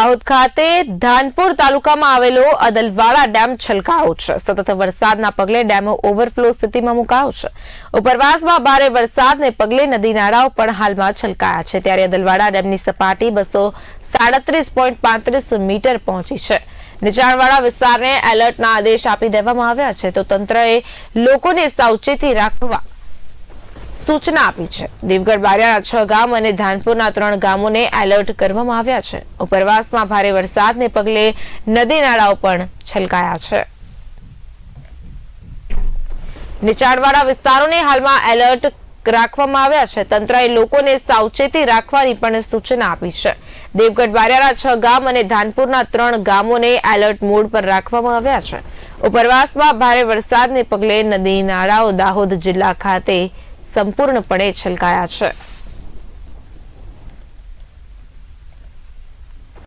દાહોદ ખાતે ધાનપુર તાલુકામાં આવેલો અદલવાડા ડેમ છલકાયો છે. સતત વરસાદના પગલે ડેમો ઓવરફ્લો સ્થિતિમાં મુકાયો છે. ઉપરવાસમાં ભારે વરસાદને પગલે નદી નાળાઓ પણ હાલમાં છલકાયા છે. ત્યારે અદલવાડા ડેમની સપાટી બસો સાડત્રીસ પોઈન્ટ પાંત્રીસ મીટર પહોંચી છે. નીચાણવાળા વિસ્તારને એલર્ટના આદેશ આપી દેવામાં આવ્યા છે. તો તંત્રએ લોકોને સાવચેતી રાખવા સૂચના આપી છે. દેવગઢ બારિયાના છ ગામ અને ધાનપુરના ત્રણ ગામોને એલર્ટ કરવામાં આવ્યા છે. ઉપરવાસમાં ભારે વરસાદને પગલે નદી નાળાઓ પણ છલકાયા છે. નીચાણવાળા વિસ્તારોને હાલમાં એલર્ટ રાખવામાં આવ્યા છે. તંત્રએ લોકોને સાવચેતી રાખવાની પણ સૂચના આપી છે. દેવગઢ બારિયાના છ ગામ અને ધાનપુરના ત્રણ ગામોને એલર્ટ મોડ પર રાખવામાં આવ્યા છે. ઉપરવાસમાં ભારે વરસાદને પગલે નદી નાળાઓ દાહોદ જિલ્લા ખાતે સંપૂર્ણપણે છલકાયા છે.